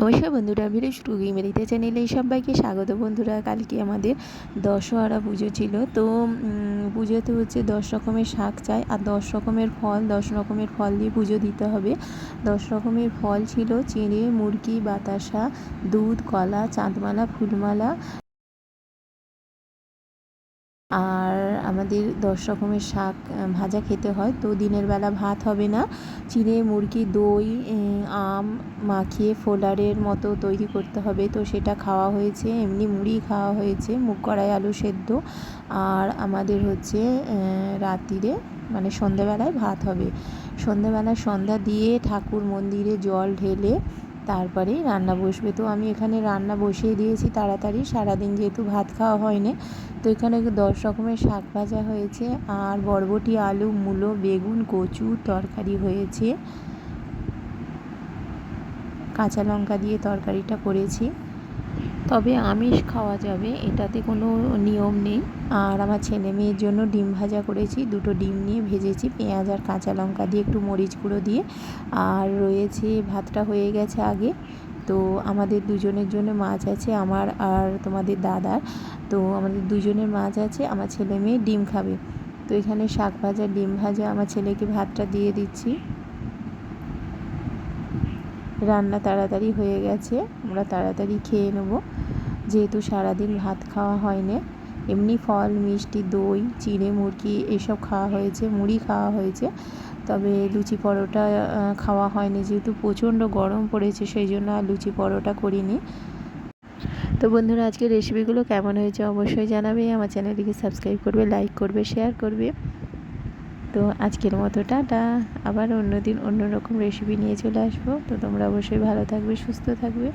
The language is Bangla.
নমস্কার বন্ধুরা ভিডিও শুরু মেরিতে চ্যানেলে সবাইকে স্বাগত বন্ধুরা। কালকে আমাদের দশহরা পুজো ছিল, তো পুজোতে হচ্ছে দশ রকমের শাক চাই, আর দশ রকমের ফল, দশ রকমের ফল দিয়ে পুজো দিতে হবে। দশ রকমের ফল ছিল, চিঁড়ে, মুরগি, বাতাসা, দুধ, কলা, চাঁদমালা, ফুলমালা আর আমাদের দশ রকমের শাক ভাজা খেতে হয়, তো দিনের বেলা ভাত হবে না। চিড়ে, মুরগি, দই আম মাখিয়ে ফোলারের মতো তৈরি করতে হবে। তো সেটা খাওয়া হয়েছে, এমনি মুড়ি খাওয়া হয়েছে, মুগ কড়াই, আলু সেদ্ধ। আর আমাদের হচ্ছে রাত্রিরে মানে সন্ধেবেলায় ভাত হবে। সন্ধেবেলায় সন্ধ্যা দিয়ে ঠাকুর মন্দিরে জল ঢেলে তারপরে রান্না বসবে। তো আমি এখানে রান্না বসিয়ে দিয়েছি তাড়াতাড়ি। সারাদিন যেহেতু ভাত খাওয়া হয়নি, তো এখানে দশ রকমের শাক ভাজা হয়েছে আর বরবটি, আলু, মূলো, বেগুন, কচু, তরকারি হয়েছে। কাঁচা লঙ্কা দিয়ে তরকারিটা করেছি। তবে আমিষ খাওয়া যাবে, এটাতে কোনো নিয়ম নেই। আর আমার ছেলে মেয়ের জন্য ডিম ভাজা করেছি, দুটো ডিম নিয়ে ভেজেছি, পেঁয়াজ আর কাঁচা লঙ্কা দিয়ে একটু মরিচ গুঁড়ো দিয়ে। আর রয়েছে, ভাতটা হয়ে গেছে আগে। তো আমাদের দুজনের জন্য মাছ আছে, আমার আর তোমাদের দাদার। তো আমাদের দুজনের মাছ আছে, আমার ছেলে মেয়ে ডিম খাবে। তো এখানে শাক ভাজা, ডিম ভাজা, আমার ছেলেকে ভাতটা দিয়ে দিচ্ছি। রান্না তাড়াতাড়ি হয়ে গেছে, আমরা তাড়াতাড়ি খেয়ে নেব। যেহেতু সারাদিন ভাত খাওয়া হয়নি, এমনি ফল, মিষ্টি, দই, চিড়ে, মুরগি এসব খাওয়া হয়েছে, মুড়ি খাওয়া হয়েছে। তবে লুচি পরোটা খাওয়া হয়নি, যেহেতু প্রচণ্ড গরম পড়েছে, সেই জন্য আর লুচি পরোটা করিনি। তো বন্ধুরা, আজকের রেসিপিগুলো কেমন হয়েছে অবশ্যই জানাবে। আমার চ্যানেলটিকে সাবস্ক্রাইব করবে লাইক করবে শেয়ার করবে। তো আজকের মতো, টাটা। আবার অন্য দিন অন্য রকম রেসিপি নিয়ে চলে আসব। তো তোমরা অবশ্যই ভালো থাকবে, সুস্থ থাকবে।